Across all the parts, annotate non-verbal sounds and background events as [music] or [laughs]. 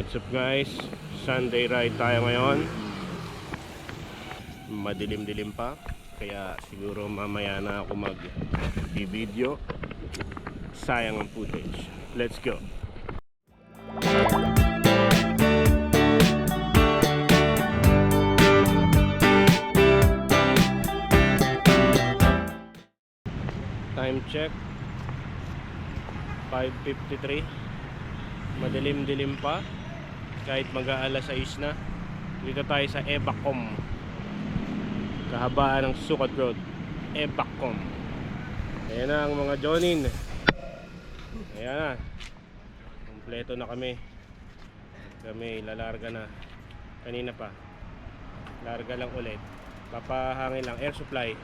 What's up guys? Sunday ride tayo ngayon. Madilim-dilim pa. Kaya siguro mamaya na ako mag-video. Sayang ang footage. Let's go. Time check. 5.53 Madilim-dilim pa Kahit mag-aalas 6 na Dito tayo sa Ebacom. Kahabaan ng Sukat Road. Ebacom. Ayan na ang mga Jonin. Ayan na. Kompleto na kami. Kami lalarga na. Kanina pa. Larga lang ulit. Papahangin lang. Air supply.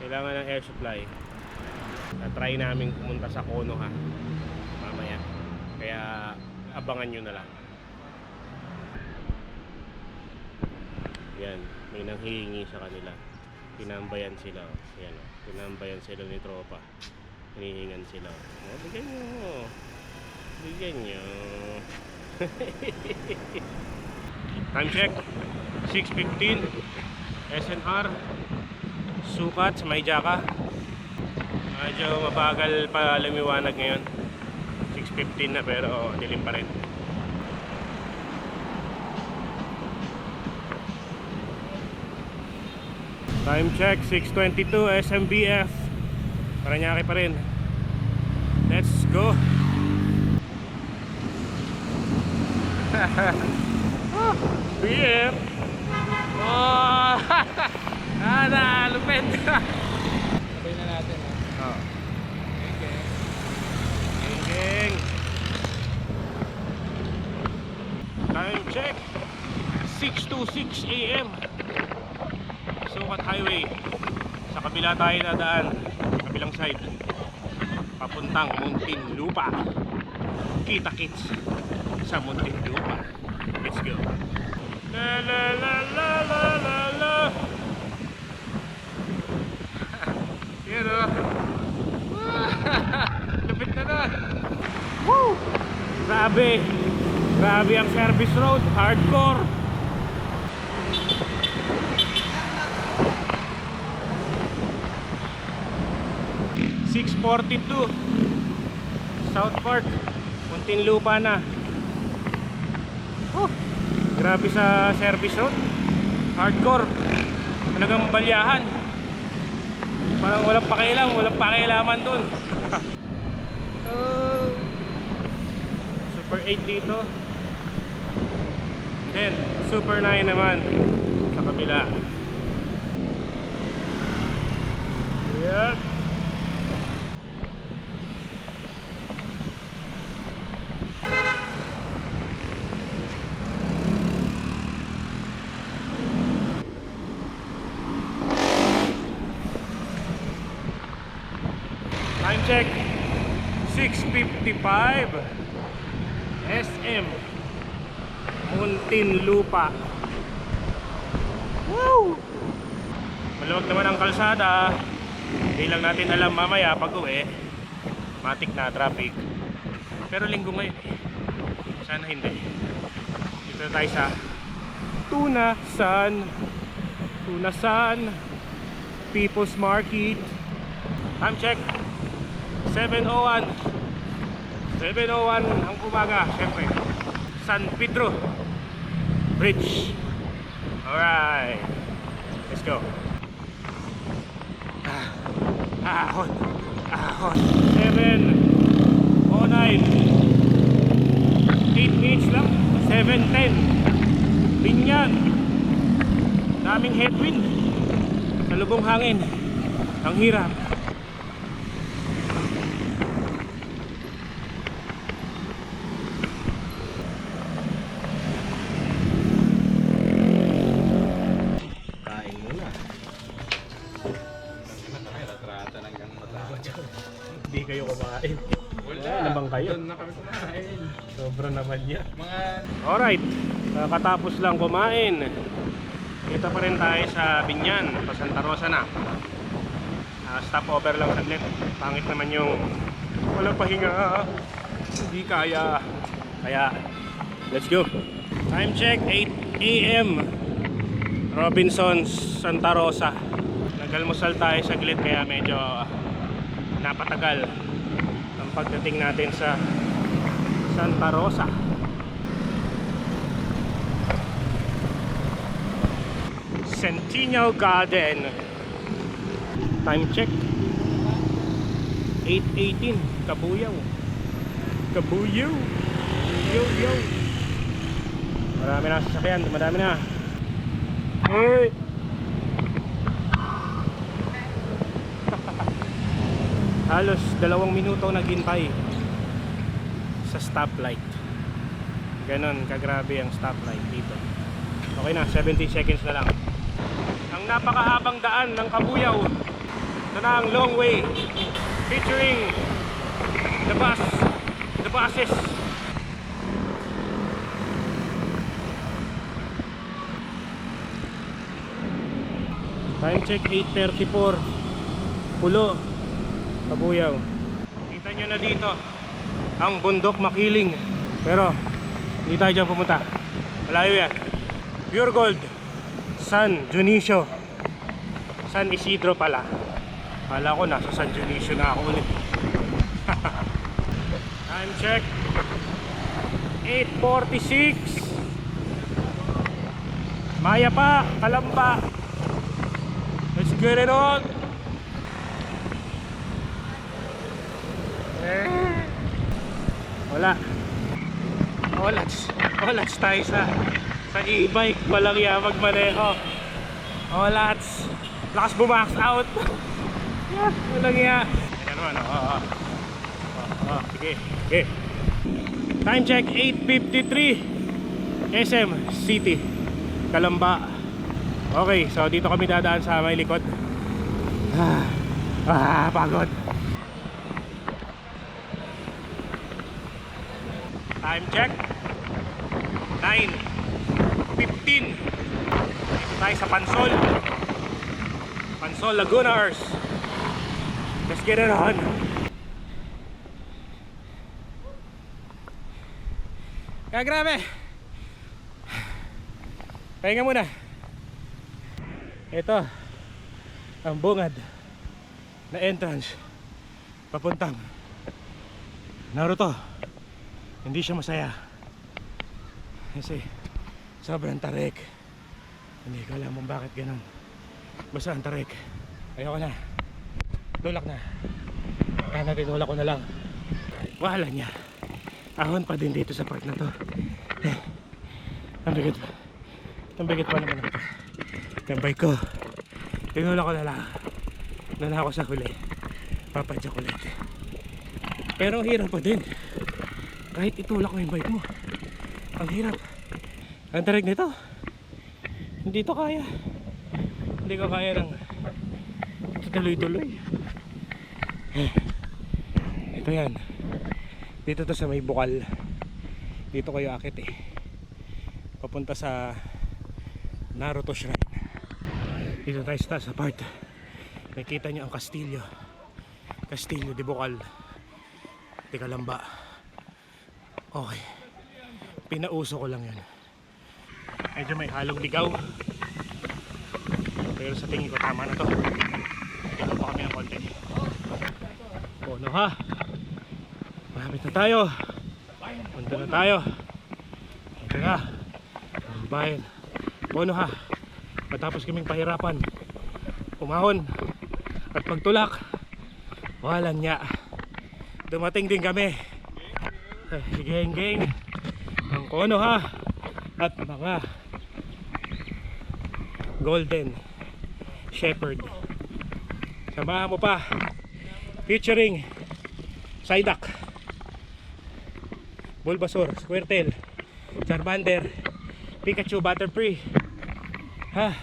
Kailangan ng air supply. Na-try namin pumunta sa Kono ha mamaya. Kaya abangan nyo na lang yan may nanghihingi sa kanila. Pinambayan sila yan pinambayan sila ni tropa. Hinihingan sila. Oh, bigyan nyo bigyan nyo [laughs] time check. 6.15 SNR sukat sa may jaka. Medyo mabagal pa lumiwanag ngayon. 6.15 na pero dilim pa rin Time check 6.22 SMBF Paranaque pa rin Let's go [laughs] oh, [laughs] BF Oh Ana, lupit Sabay na natin ha. Oh. Okay. Geng. Time check. 6.26 a.m. Sukat Highway. Sa kabila tayo na daan. Kabilang side. Papuntang Muntinlupa. Kita kits sa Muntinlupa. Let's go. La la la la la la la. [laughs] Yan o. [laughs] Lupit na na. Woo! Grabe. Grabe ang service road. Hardcore. Six forty-two. South Park. Muntinlupa na. Oh, grabe sa service road. Hardcore. Talagang balyahan. Parang walang pakialam, walang pakialaman dun. [laughs] Oh. Super 8 dito. Then, Super 9 naman sa kabila. Yep. Time check 6.55 SM Muntinlupa. Woo! Maluwag naman ang kalsada. Hindi lang natin alam mamaya pag uwi. Matik na traffic. Pero linggo ngayon eh. Sana hindi. Dito na tayo sa Tunasan Tunasan People's Market. Time check 7.01 7.01 ang umaga syempre. San Pedro Bridge. Alright. Let's go. Ah, ahon. Ahon. 7 09 8 minutes lang. 7.10 Binyan. Daming headwind. Sa lubong hangin. Ang hirap kayo? Doon na kami kumain. Sobra naman yan. Mga Alright, katapos lang kumain. Dito pa rin tayo sa Binyan, pa Santa Rosa na. Ah, stop over lang saglit. Pangit naman yung walang pahinga. Hindi kaya. Kaya Let's go. Time check 8 a.m. Robinsons, Santa Rosa. Nagalmusal tayo saglit kaya medyo napatagal pagdating natin sa Santa Rosa. Centennial Garden. Time check. 8.18 Kabuyaw. Kabuyaw. Yo yo. Marami na sasakyan. Marami na. Hey Halos dalawang minuto naghintay Sa stoplight. Ganon kagrabe ang stoplight dito. Okay na 70 seconds na lang. Ang napakahabang daan ng Kabuyaw Ito na ang long way featuring the bus, the buses. Time check 8.34 Pulo Kabuyaw Kita nyo na dito Ang bundok makiling Pero Hindi tayo dyan pumunta Malayo yan Pure Gold San Dionisio San Isidro pala Kala ko nasa San Dionisio na ako ulit. [laughs] Time check. 8.46. Maya pa, kalamba. Let's get it on. Eh. Wala. Olats. Olats tayo sa sa e-bike. Walang yamag maneho. Olats. Lakas bumax out. [laughs] Yeah, walang iya. Ayan naman, oo. Oh, oh. oh, sige, sige. Time check, 8.53. SM City, Kalamba. Okay, so dito kami dadaan sa may likod. Ah, [sighs] ah pagod. Time check. 9.15. Dito tayo sa Pansol. Pansol Lagunars. Let's get it on. Kaya grabe. Pahinga muna. Ito. Ang bungad na entrance papuntang Naruto. Hindi siya masaya. Kasi sobrang tarik. Hindi ko alam kung bakit ganun. Basta ang tarik. Ayoko na. Tulak na. Kaya tinulak ko na lang. Wala niya. Ahon pa din dito sa part na to. Eh, ang bigat. Ang bigat pa naman ito. Yung bike ko. Tinulak ko na lang. Doon ako sa huli. Papadyak ulit. Pero hirap pa din. Kahit itulak mo yung bike mo. Ang hirap. Ang tarik nito. Hindi to kaya. Hindi ko kaya ng tuloy-tuloy. Eh, Ito yan. Dito to sa may bukal. Dito kayo akit eh. Papunta sa Naruto Shrine. Dito tayo sa taas, sa part. Nakita nyo ang Kastilyo. Kastilyo de Bukal. Di Kalamba. Okay. Pinauso ko lang yan. Medyo may halong ligaw. Pero sa tingin ko tama na to. Ito pa kami ng konti. Bono ha. Malapit na tayo. Punta na tayo. Ito na. Bayan. Bono ha. Matapos kaming pahirapan. Umahon. At pagtulak. Walang niya. Dumating din kami. Eh, Geng geng. Ang kono ha. At mga golden shepherd. Samahan mo pa. Featuring Psyduck, Bulbasaur, Squirtle, Charmander, Pikachu, Butterfree. Ha?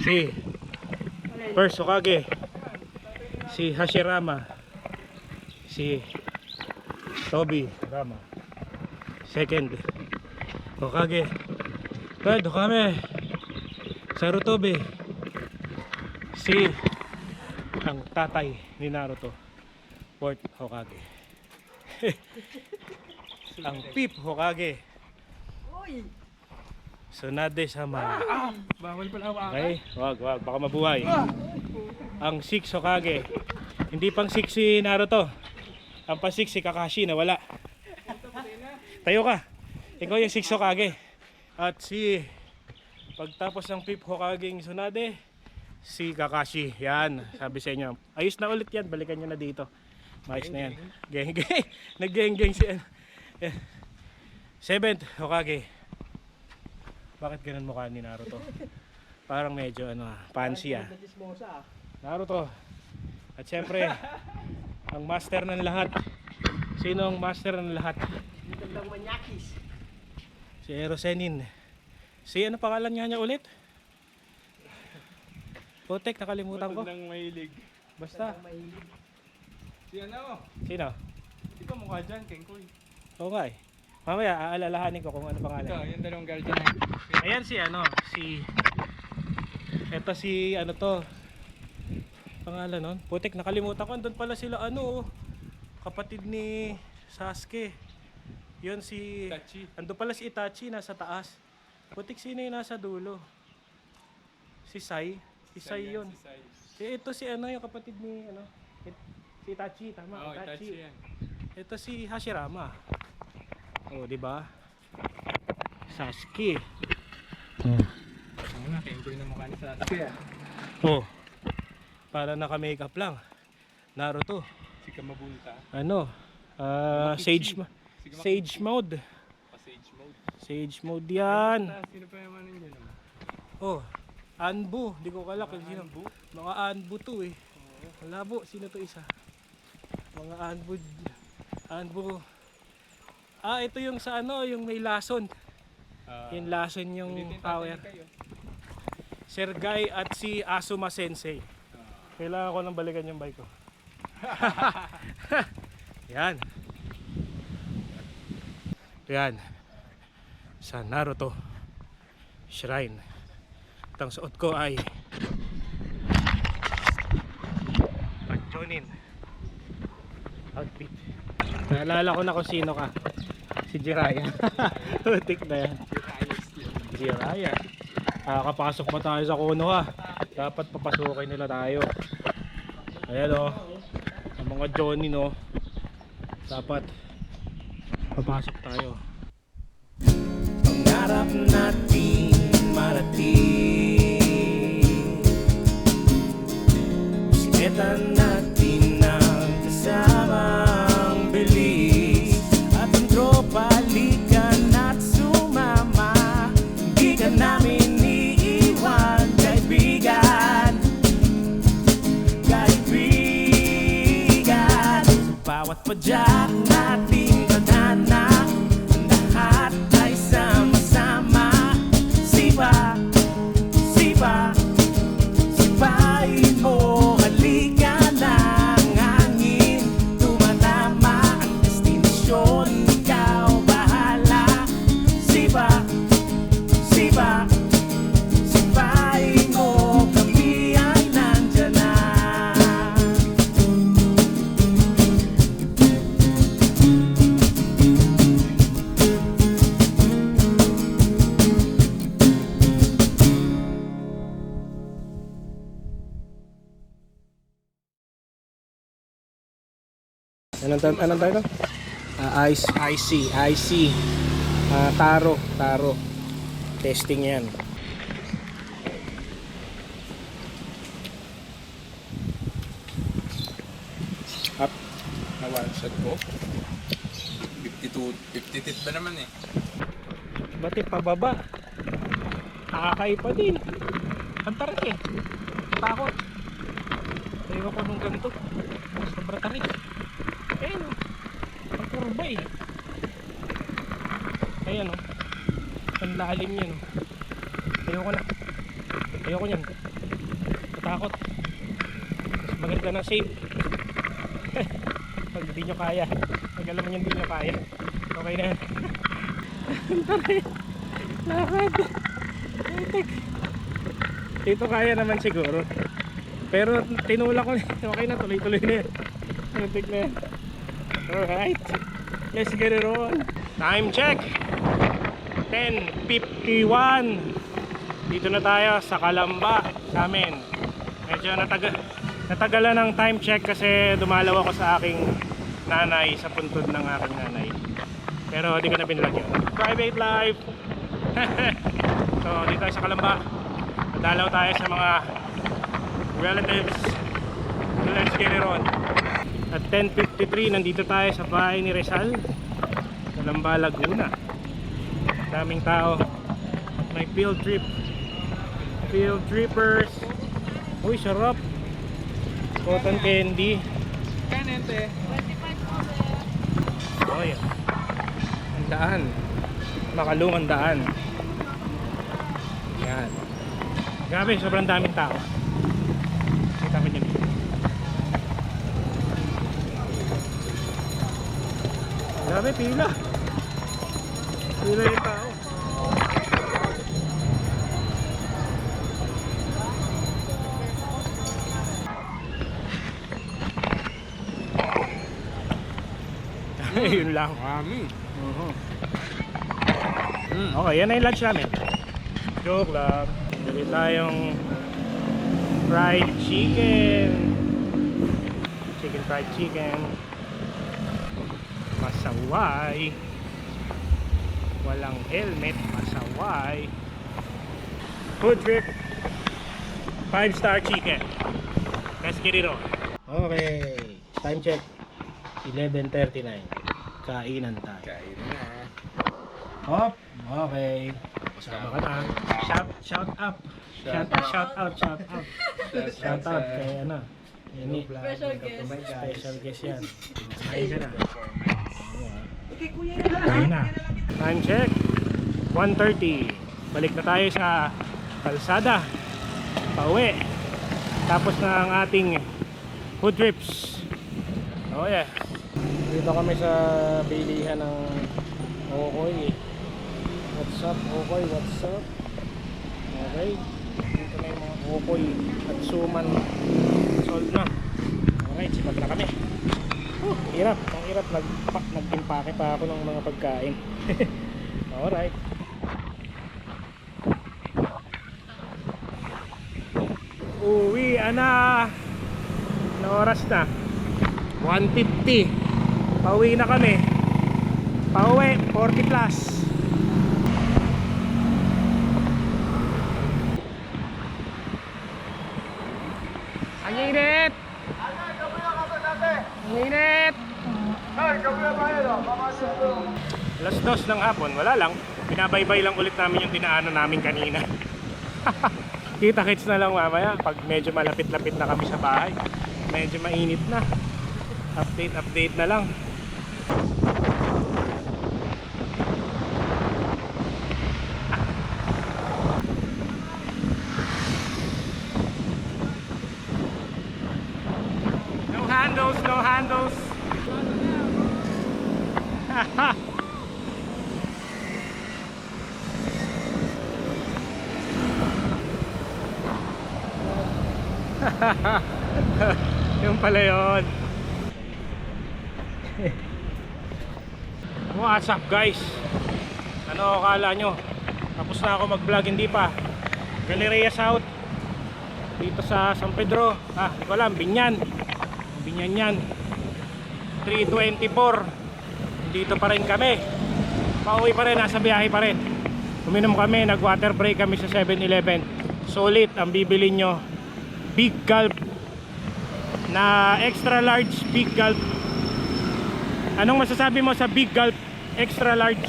Si First Hokage. Si Hashirama. Si Toby Rama. Second Hokage. Third Hokage. Sarutobi. Si ang tatay ni Naruto. Fourth Hokage. [laughs] ang Pip Hokage. Sunade sama. Ah! Bawal pala. Okay? Wag, wag. Baka mabuhay. Ang 6 Hokage. Hindi pang 6 si Naruto. Ang pa 6 si Kakashi na wala. Tayo ka. Ikaw yung 6 Hokage. At si pagtapos ng 5 Hokage yung Tsunade, si Kakashi. Yan, sabi sa inyo. Ayos na ulit yan. Balikan nyo na dito. Ayos na yan. Geng geng. [laughs] Nag-geng geng si ano. Yan. Seventh Hokage. Bakit ganun mukha ni Naruto? Parang medyo ano, ah, fancy ah. Naruto. At syempre, [laughs] ang master ng lahat. Sino ang master ng lahat? Si Erosenin. Si ano pangalan nga niya ulit? Putek, nakalimutan ko. Matandang mahilig. Basta. Si ano? Sino? Ba mukha dyan, Kengkoy? Oo nga eh. Mamaya, aalalahanin ko kung ano Ito, pangalan. yung dalawang guardian. Ayan si ano, si... Ito si ano to. Pangalan nun? Putek, nakalimutan ko. Andun pala sila ano, oh. kapatid ni Sasuke. Yun si... Itachi. Andun pala si Itachi nasa taas. Putik, sino yung nasa dulo? Si Sai. Si Sai yun. Si Sai. Eh, ito si ano, yung kapatid ni ano, It- si Itachi, tama, Oo, Itachi Itachi. yan. Ito si Hashirama. Oh, di ba? Sasuke. Oo nga, Kengkoy na mukha ni Sasuke ah. Oh. Para naka-makeup lang. Naruto. Si Kamabunta. Ano? Makichi. sage ma- Si Kamabunta. Sage mode. Mode. Sage mode 'yan. Sino pa yung ano yun? ano? Oh. Anbu, di ko kalak kung sino. Anbu? Mga Anbu to eh. Ang labo, sino to isa? Mga Anbu. Anbu. Ah, ito yung sa ano, yung may lason. Ah, Yung lason yung power. kayo. Sergay at si Asuma Sensei. Kailangan ko nang balikan yung bike ko. [laughs] Yan. Yan. Sa Naruto Shrine. At ang suot ko ay Panchonin outfit. Naalala ko na kung sino ka. Si Jiraya. Tutik [laughs] na yan. Jiraya. Nakakapasok pa tayo sa kuno ha. Dapat papasukin nila tayo. Ayan o. Ang mga Johnny no. Dapat papasok tayo. Pangarap natin marating Bisikleta natin Job. Anong, ta- anong tayo? Ah, IC, IC, IC. Ah, taro, taro. Testing yan. Up. Na one shot ko. 52, 50 tit ba naman eh? Bati pababa. Nakakay pa din. Ang tarik eh. Takot. Ewan ko nung ganito. Sobra tarik. Ayun oh. Ang kurba eh. Ayan oh. Ang lalim yan oh. Ayoko na. Ayoko yan. Natakot. Mas maganda na safe. Pag [laughs] hindi nyo kaya. Pag alam nyo hindi nyo kaya. Okay na yan. Tarik. Lakad. Putik. Dito kaya naman siguro. Pero tinulak ko okay na tuloy-tuloy na yan. Putik na yan. Alright. Let's get it on. Time check. 10.51 Dito na tayo sa Kalamba sa amin. Medyo nataga, natagalan ng time check kasi dumalaw ako sa aking nanay sa puntod ng aking nanay. Pero di ko na pinalagyan Private life. [laughs] So dito tayo sa Kalamba. Nadalaw tayo sa mga relatives. Let's get it on At 10.53 nandito tayo sa bahay ni Rizal. Kalamba, Laguna daming tao. May field trip. Field trippers. Uy sarap. Cotton candy. Kanente. oh yan ang daan. Makalungan daan. Yan. Grabe sobrang daming tao grabe pila pila yung tao [laughs] yun lang Mami. Mhm. Mm. Okay, yan na yung lunch namin. Joke lang. Bili tayong fried chicken. Chicken fried chicken. Masaway. Walang helmet, masaway. Food trip. Five star chicken. Let's get it on. Okay, time check. 11.39. Kainan tayo. Kain na. Hop, okay. Kasama ka na. Shout, shout up. Shout, shout out, shout out. Shout out kay ano. Ini. Special guest. Special guest yan. Ka na. Kain na. Time check. 1.30. Balik na tayo sa kalsada. Pauwi. Tapos na ang ating food trips. Oh yeah. Dito kami sa bilihan ng Okoy. What's up, Okoy? What's up? Okay. Dito na yung mga Okoy at Suman. Sold na. Okay, sipat na kami. Oh, hirap. Hirap. Nag, pa- nag-impake pa ako ng mga pagkain. [laughs] Alright. Uwi, ana. Ano oras na? 150. Pauwi na kami. Pauwi, 40 plus. Ang init! Ang init! Alas dos ng hapon, wala lang. Binabaybay lang ulit namin yung dinaanan namin kanina. [laughs] Kita-kits na lang mamaya pag medyo malapit-lapit na kami sa bahay. Medyo mainit na. Update, update na lang. No handles, no handles. Yung pala yun. [laughs] What's up guys? Ano akala nyo? Tapos na ako mag-vlog, hindi pa. Galleria South. Dito sa San Pedro. Ah, hindi ko alam, Binyan. Binyan yan. 324. Dito pa rin kami. Pauwi pa rin, nasa biyahe pa rin. Uminom kami, nag water break kami sa 7-Eleven. Solid ang bibili nyo. Big gulp na extra large big gulp. Anong masasabi mo sa big gulp extra large?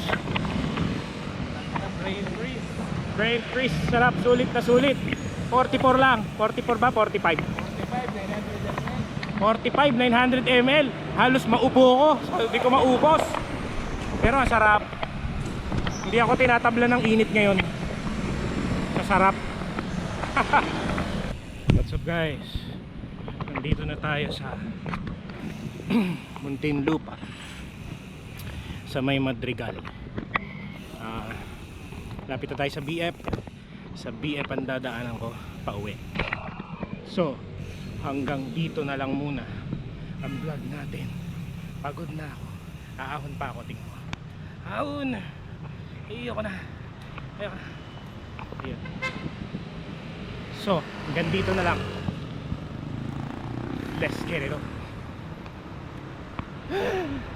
Brain freeze. Brain freeze, sarap, sulit na sulit. 44 lang. 44 ba? 45. 45, 900 ml. Halos maupo ko. Hindi ko maubos. Pero ang sarap. Hindi ako tinatabla ng init ngayon. Masarap. [laughs] What's up guys? Nandito na tayo sa [clears throat] Muntinlupa sa may Madrigal. Ah, lapit na tayo sa BF. Sa BF ang dadaanan ko pauwi. So, hanggang dito na lang muna ang vlog natin. Pagod na ako. Aahon pa ako tingnan mo. Ahon! Iyo ko na. Ayan. Ayan. So, hanggang dito na lang. Let's get it on. [gasps]